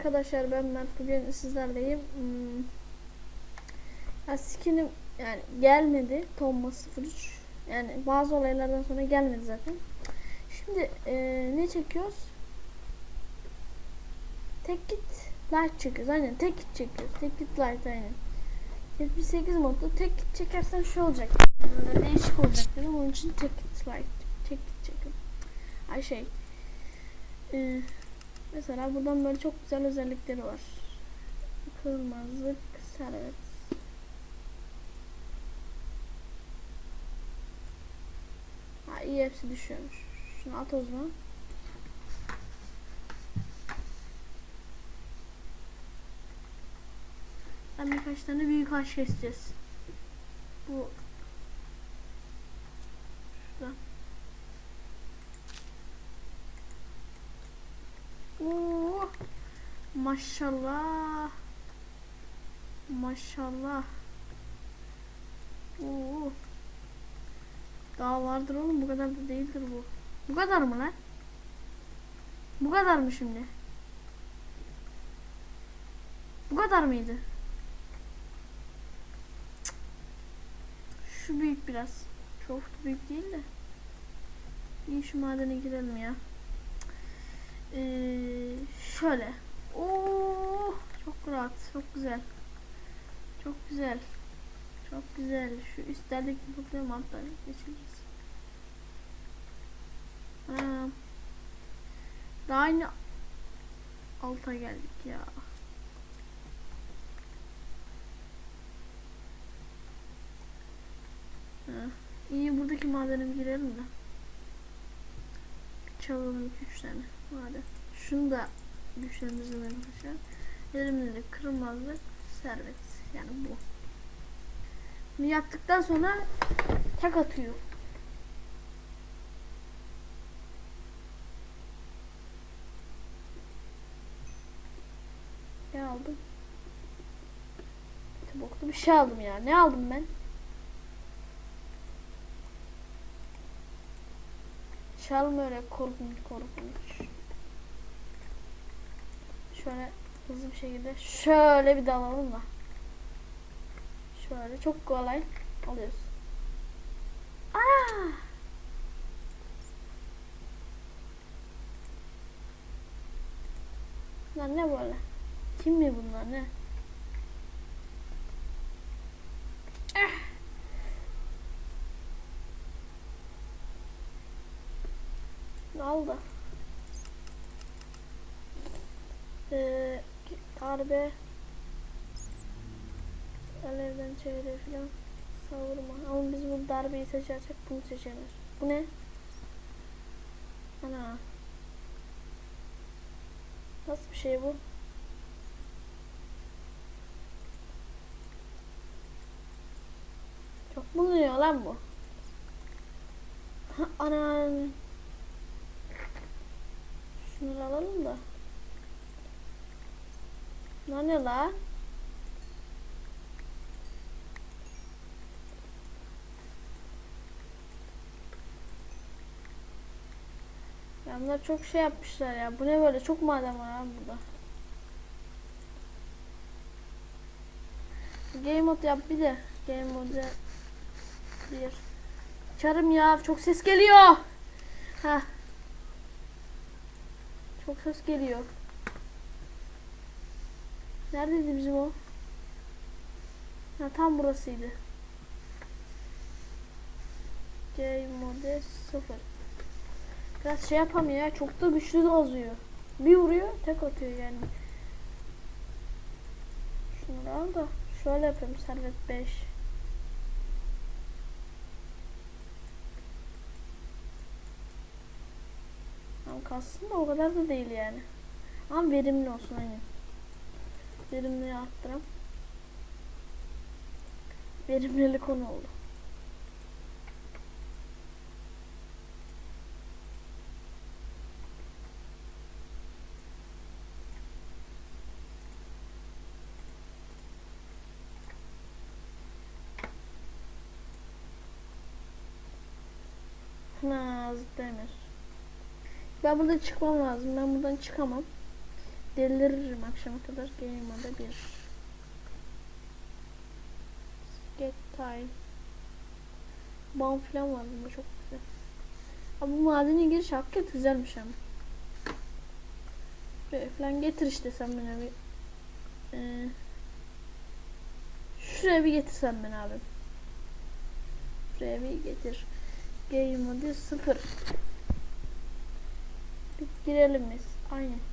arkadaşlar ben Mert bugün sizlerleyim. Hmm. Ya skinim yani gelmedi Tomma 03. Yani bazı olaylardan sonra gelmedi zaten. Şimdi e, ne çekiyoruz? Tek git light çekiyoruz. Aynen tek git çekiyoruz. Tek git light aynen. 78 modda tek git çekersen şu olacak. Böyle değişik olacak dedim. Onun için tek git light. Tek git çekiyorum. Ay şey. E, Mesela buradan böyle çok güzel özellikleri var. Kırmızı servet. Ha iyi hepsi düşüyormuş. Şunu at o zaman. Ben birkaç tane büyük ağaç keseceğiz. Bu Şurada. Oo, maşallah. Maşallah. Oo. Daha vardır oğlum bu kadar da değildir bu. Bu kadar mı lan? Bu kadar mı şimdi? Bu kadar mıydı? Şu büyük biraz. Çok büyük değil de. İyi şu madene girelim ya. Ee, şöyle. Oo, çok rahat, çok güzel. Çok güzel. Çok güzel. Şu üstlerdeki problem altları geçeceğiz. Ha. Daha aynı alta geldik ya. Ha. İyi buradaki madene girelim de. Çalalım 2-3 tane maden. Şunu da düşürümüzün arkadaşlar. Elimizde kırmızı servet. Yani bu. Bunu yaptıktan sonra tek atıyor. Ne aldım? Boklu bir şey aldım ya. Ne aldım ben? Çalma öyle korkunç korkunç. Şöyle hızlı bir şekilde şöyle bir dalalım da. Şöyle çok kolay alıyoruz. Aa! Bunlar ne böyle? Kim mi bunlar ne? Ah! Ne oldu? Ee, darbe Alevden çevre filan savurma. Ama biz bu darbeyi seçersek bunu seçemiyoruz. Bu ne? Ana. Nasıl bir şey bu? Çok bulunuyor lan bu. Ha, Ana. Şunları alalım da. Bunlar ne la? Ya bunlar çok şey yapmışlar ya. Bu ne böyle? Çok maden var abi burada. Game mode yap bir de. Game mode bir. Çarım ya. Çok ses geliyor. Ha. Çok ses geliyor. Neredeydi bizim o? Ha tam burasıydı. Game mode 0. Biraz şey yapamıyor ya. Çok da güçlü azıyor. Bir vuruyor tek atıyor yani. Şunu al da şöyle yapayım servet 5. Ama kalsın da o kadar da değil yani. Ama verimli olsun aynen. Verimliyi arttıralım. Verimlilik 10 oldu. Ha zıplayamıyoruz. Ben buradan çıkmam lazım. Ben buradan çıkamam. Deliririm akşama kadar game moda bir. Get time. Bomb falan var bunda çok güzel. Ama bu madene giriş hakikaten güzelmiş ama. Şuraya falan getir işte sen beni bir. Ee, şuraya bir getirsen beni abi. Şuraya bir getir. Game mode 0. Bir girelim biz. Aynen.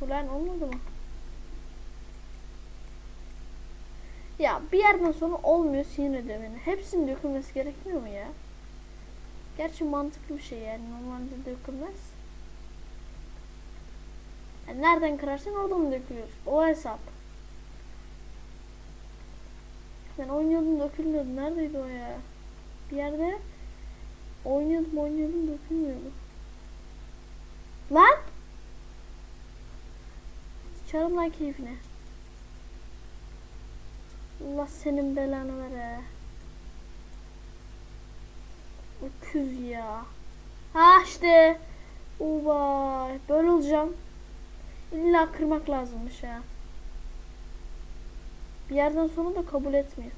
Ulan olmadı mı? Ya bir yerden sonra olmuyor sinir ediyor beni. Hepsinin dökülmesi gerekmiyor mu ya? Gerçi mantıklı bir şey yani. Normalde dökülmez. Yani nereden kırarsan oradan dökülür. O hesap. Ben oynuyordum dökülmüyordu. Neredeydi o ya? Bir yerde oynuyordum oynuyordum dökülmüyordu. Lan! Sıçarım lan keyfine. Allah senin belanı vere. Öküz ya. Ha işte. Uba. Böyle olacağım. İlla kırmak lazımmış ha. Bir yerden sonra da kabul etmiyor.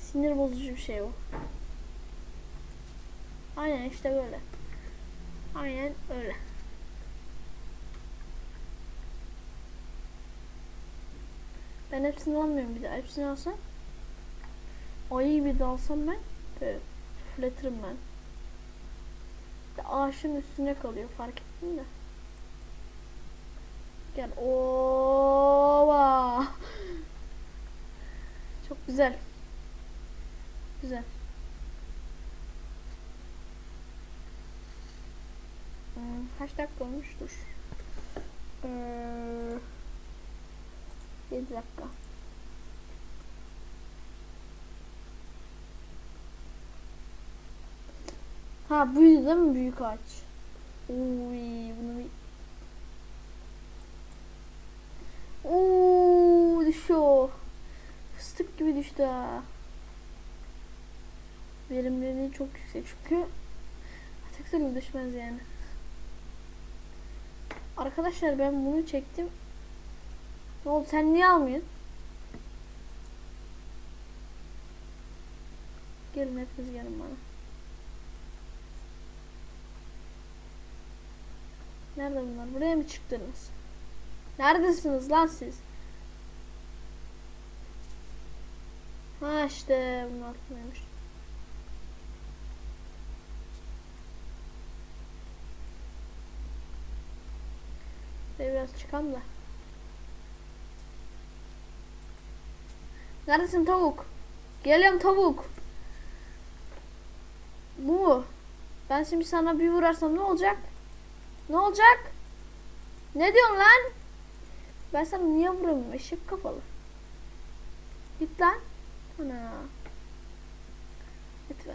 Sinir bozucu bir şey o. Aynen işte böyle. Aynen öyle. Ben hepsini almıyorum bir de. Hepsini alsam ayı bir dalsam ben böyle üfletirim ben. İşte ağaçın üstüne kalıyor fark ettin de. Gel. Ova. Çok güzel. Güzel. Hmm, kaç dakika olmuştur? Ee, 7 dakika. Ha buydu değil mi büyük ağaç? Uy bunu bir Oo düşüyor. Fıstık gibi düştü ha. Verimliliği çok yüksek çünkü tek türlü düşmez yani. Arkadaşlar ben bunu çektim. Ne oldu sen niye almıyorsun? Gelin hepiniz gelin bana. Nerede bunlar? Buraya mı çıktınız? Neredesiniz lan siz? Ha işte altındaymış. Şöyle biraz çıkalım da. Neredesin tavuk? Geliyorum tavuk. Bu? Ben şimdi sana bir vurarsam ne olacak? Ne olacak? Ne diyorsun lan? Ben sana niye vuramıyorum eşek kafalı? Git lan. Ana. Git.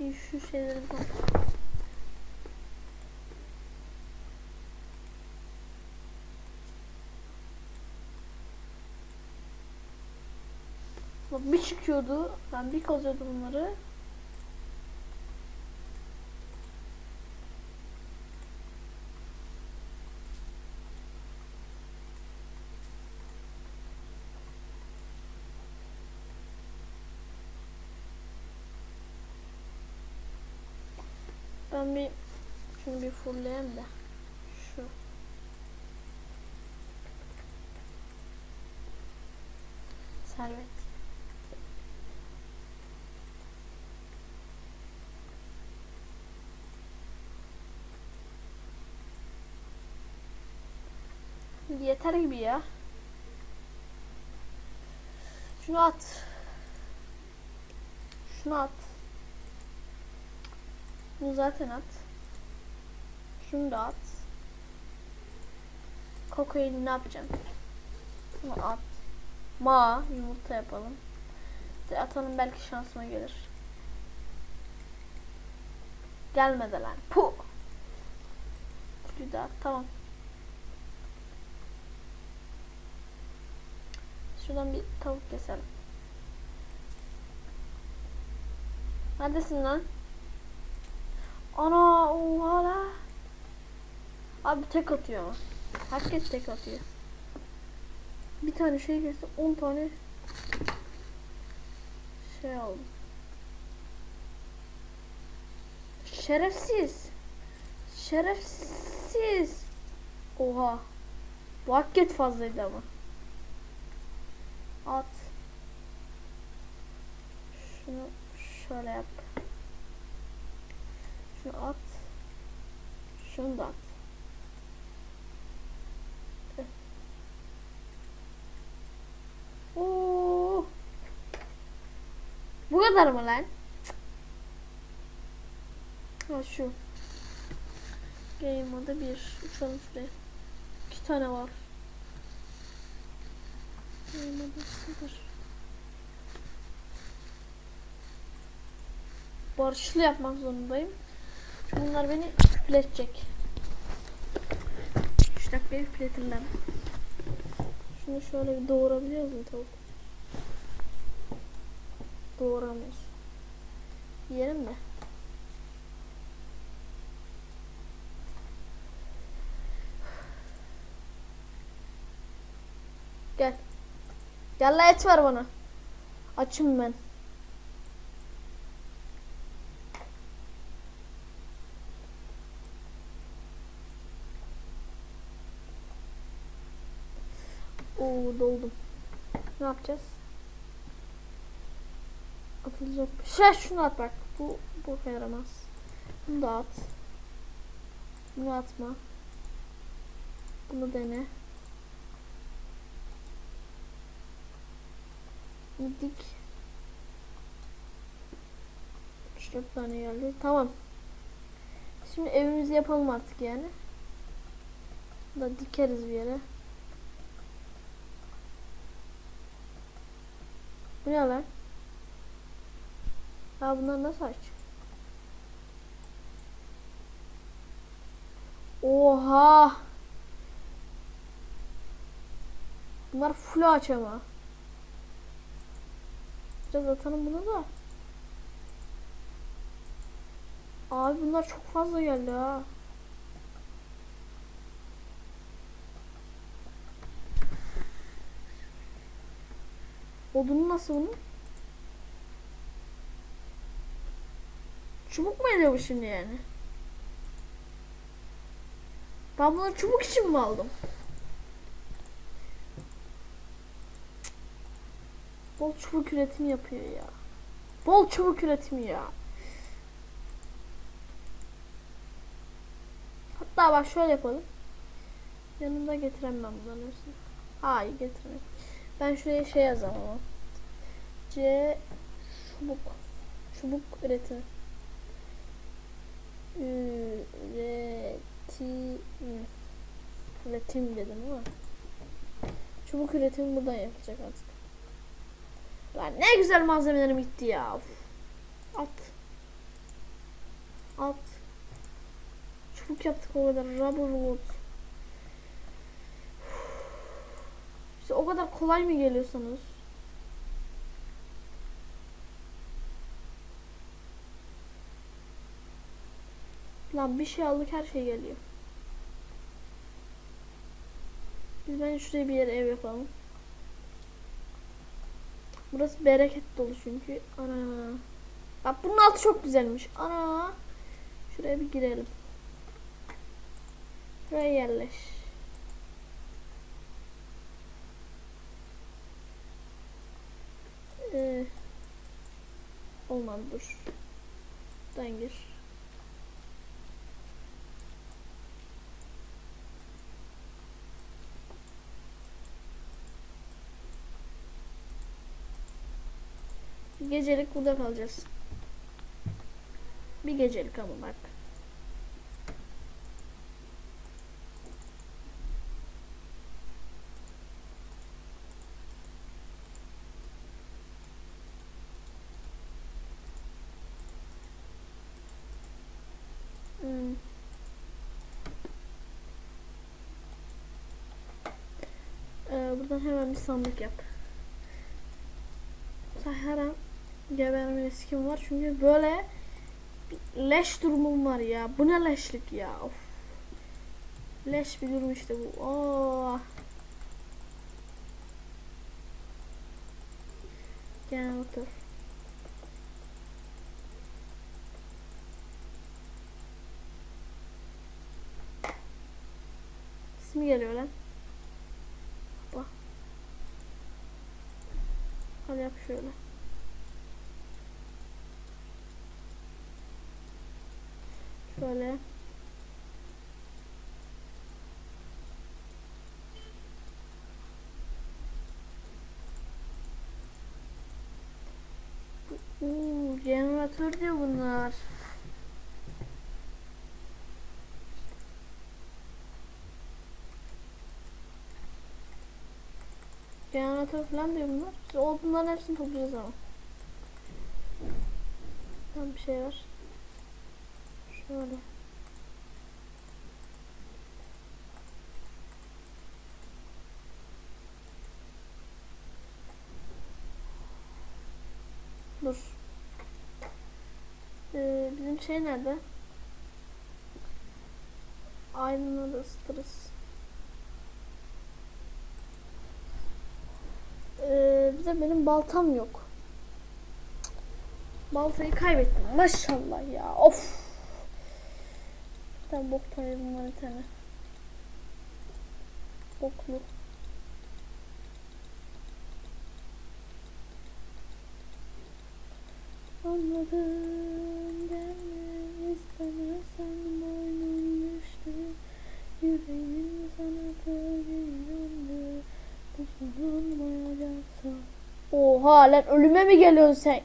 Bir şu şeyleri bak. Bak bir çıkıyordu. Ben bir kazıyordum bunları. Ben bir şunu bir fulleyeyim de. Şu. Servet. Yeter gibi ya. Şunu at. Şunu at. Bunu zaten at. Şunu da at. Kokoyu ne yapacağım? Bunu at. Ma yumurta yapalım. De atalım belki şansıma gelir. Gelmedi lan. Bir daha tamam. Şuradan bir tavuk keselim. Neredesin lan? Ana oha la. Abi tek atıyor. Herkes tek atıyor. Bir tane şey gelse 10 tane şey aldım. Şerefsiz. Şerefsiz. Oha. Bu hakikat fazlaydı ama. At. Şunu şöyle yap. Şunu at. Şunu da at. Oo. Bu kadar mı lan? Ha şu. Game moda bir. Uçalım şuraya. Tane var. Barışlı yapmak zorundayım. Çünkü bunlar beni üfletecek. 3 dakikaya üfletirler. Şunu şöyle bir doğurabiliyor muyum tavuk? Doğuramıyoruz. Yiyelim mi? Gel. Gel la et ver bana. Açım ben. Oo doldum. Ne yapacağız? Atılacak bir şey. Şunu at bak. Bu bu yaramaz. Bunu da at. Bunu atma. Bunu dene. Yedik. 3-4 tane geldi. Tamam. Şimdi evimizi yapalım artık yani. Da dikeriz bir yere. Bu ne lan? Ya bunlar nasıl aç? Oha! Bunlar full aç ama. Biraz atalım bunu da. Abi bunlar çok fazla geldi ha. Odunu nasıl bunun? Çubuk mu ediyor bu şimdi yani? Ben bunu çubuk için mi aldım? Bol çubuk üretimi yapıyor ya. Bol çubuk üretimi ya. Hatta bak şöyle yapalım. Yanında getiremem bunların hepsini. Hayır getiremem. Ben şuraya şey yazalım ama. C çubuk. Çubuk üretimi. Üretim. Üretim dedim ama. Çubuk üretimi buradan yapılacak artık. Lan ne güzel malzemelerim gitti ya. Uf. At. At. Çubuk yaptık o kadar. Rubber wood. Size o kadar kolay mı geliyorsanız? Lan bir şey aldık her şey geliyor. Biz bence şuraya bir yere ev yapalım. Burası bereket dolu çünkü. Ana. Bak bunun altı çok güzelmiş. Ana. Şuraya bir girelim. Şuraya yerleş. Ee, olmadı dur. Buradan gir. Gecelik burada kalacağız. Bir gecelik ama bak. Hmm. Ee, buradan hemen bir sandık yap. an geberme riskim var. Çünkü böyle leş durumum var ya. Bu ne leşlik ya. Of. Leş bir durum işte bu. Oh. Generator. İsmi geliyor lan. Bak. Hadi yap şöyle. Şöyle. Uuu jeneratör diyor bunlar. Jeneratör falan diyor bunlar. Biz o bunların hepsini toplayacağız ama. Tam bir şey var. Şöyle. Dur. Ee, bizim şey nerede? Aynını da ısıtırız. Ee, bir de benim baltam yok. Baltayı kaybettim. Maşallah ya. Of. Ben bok tanıyorum var tane. Boklu. Anladım gelme istemezsen boynum düştü Yüreğim sana kırgınlandı Bu son olmayacaksa Oha lan ölüme mi geliyorsun sen?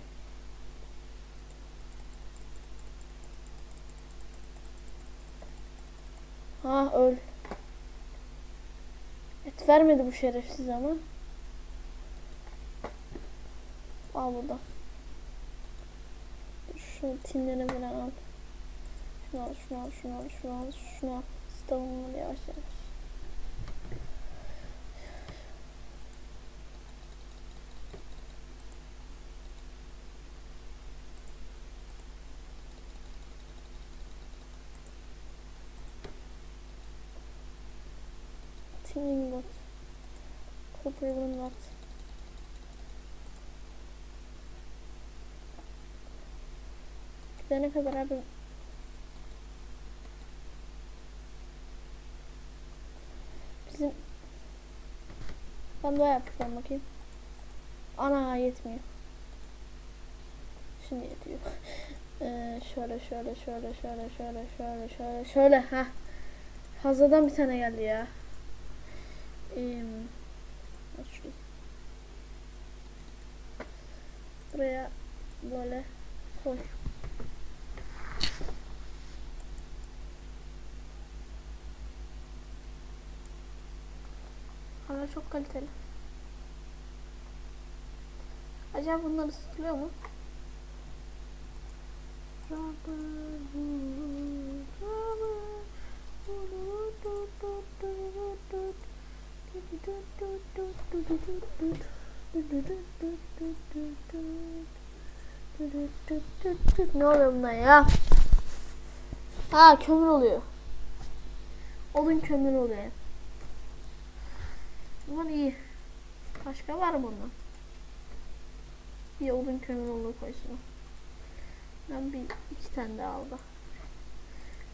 Ha öl. Vermedi bu şerefsiz ama. Al burada. Şu tinleri falan al. Şunu al, şunu al, şunu al, şunu al, şunu al. Stavunları yavaş yavaş. Tin ingot. Copper ingot. Gidene kadar abi bizim ben böyle yapacağım bakayım. Ana yetmiyor. Şimdi yetiyor. Ee, şöyle şöyle şöyle şöyle şöyle şöyle şöyle şöyle ha. Fazladan bir tane geldi ya. Ee. Buraya böyle koy. Hala çok kaliteli. Acaba bunlar ısıtılıyor mu? Ne oluyor buna ya? Ha kömür oluyor. Odun kömür oluyor. Bunlar iyi. Başka var mı bundan? Bir odun kömür olur koysun. Ben bir iki tane daha aldım.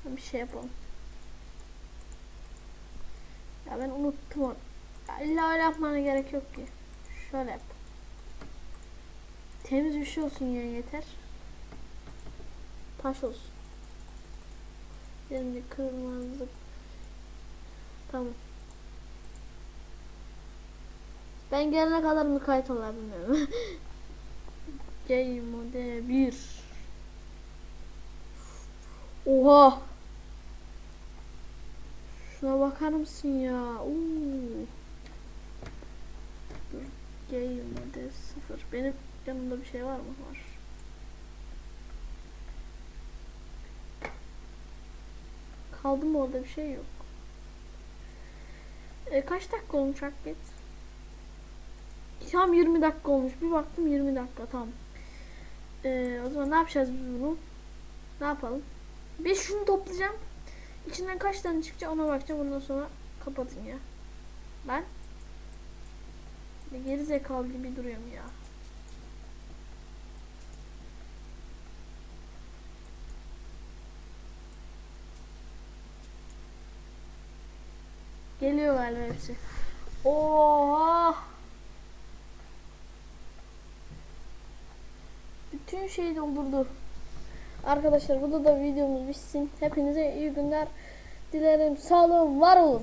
Ben bir şey yapalım. Ya ben unuttum onu. İlla öyle yapmana gerek yok ki. Şöyle yap. Temiz bir şey olsun yani yeter. Taş olsun. De kırmızı. Tamam. Ben gelene kadar mı kayıt olar bilmiyorum. Game mode 1. Oha. Şuna bakar mısın ya? Uuu. Dur. Game mode 0. Benim yanımda bir şey var mı? Var. Kaldı mı orada bir şey yok. E, kaç dakika olmuş Akbet? tam 20 dakika olmuş. Bir baktım 20 dakika tam. Ee, o zaman ne yapacağız biz bunu? Ne yapalım? Bir şunu toplayacağım. İçinden kaç tane çıkacak ona bakacağım. Ondan sonra kapatın ya. Ben bir geri zekalı gibi duruyorum ya. Geliyor galiba hepsi. Oha! Bütün şeyi doldurdu. Arkadaşlar burada da videomuz bitsin. Hepinize iyi günler dilerim. Sağ olun, var olun.